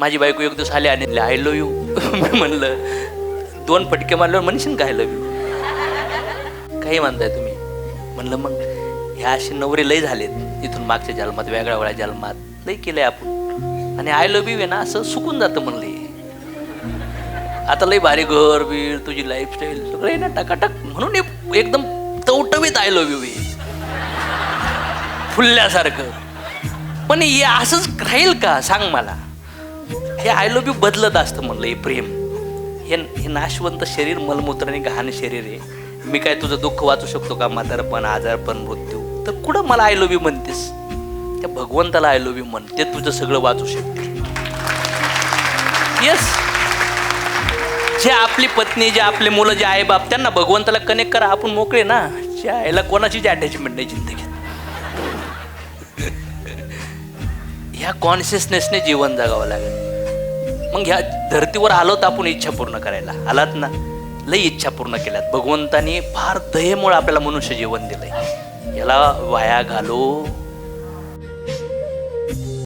माझी बायको एक दिवस आली आणि आय लव यू मी म्हणलं दोन फटके मारल्यावर म्हणशील काय लव यू काही म्हणताय तुम्ही. म्हणलं मग ह्या असे नवरे लय झालेत. इथून मागच्या जन्मात वेगळ्या वेगळ्या जन्मात. लय केलंय आपण. आणि आय लव यू आहे ना असं सुकून जातं म्हणलं आता लय भारी घर बीर तुझी लाईफस्टाईल सगळं आहे ना टकाटक. म्हणून एकदम तवटवीत आय लव यू फुलल्यासारखं. पण हे असंच राहील का? सांग मला. हे आय लव्ह यू बदलत असतं म्हणलं हे प्रेम. हे हे नाशवंत शरीर मलमूत्राने घाण शरीर आहे. मी काय तुझं दुःख वाचू शकतो का? म्हातारपण आजारपण मृत्यू? तर कुठं मला आय लव्ह यू म्हणतेस? त्या भगवंताला आय लव्ह यू म्हणते तुझं सगळं वाचू शकते. येस जे आपली पत्नी जे आपले मुलं जे आई बाप त्यांना भगवंताला कनेक्ट करा. आपण मोकळे ना. ज्या आईला कोणाचीच अटॅचमेंट नाही जिंदगीत. ह्या कॉन्शियसनेसने जीवन जगावं लागेल. मग ह्या धर्तीवर आलो तर आपण इच्छा पूर्ण करायला. आलात ना? लई इच्छा पूर्ण केल्यात. भगवंतानी फार दयेमुळे आपल्याला मनुष्य जीवन दिलंय. याला वाया घालो.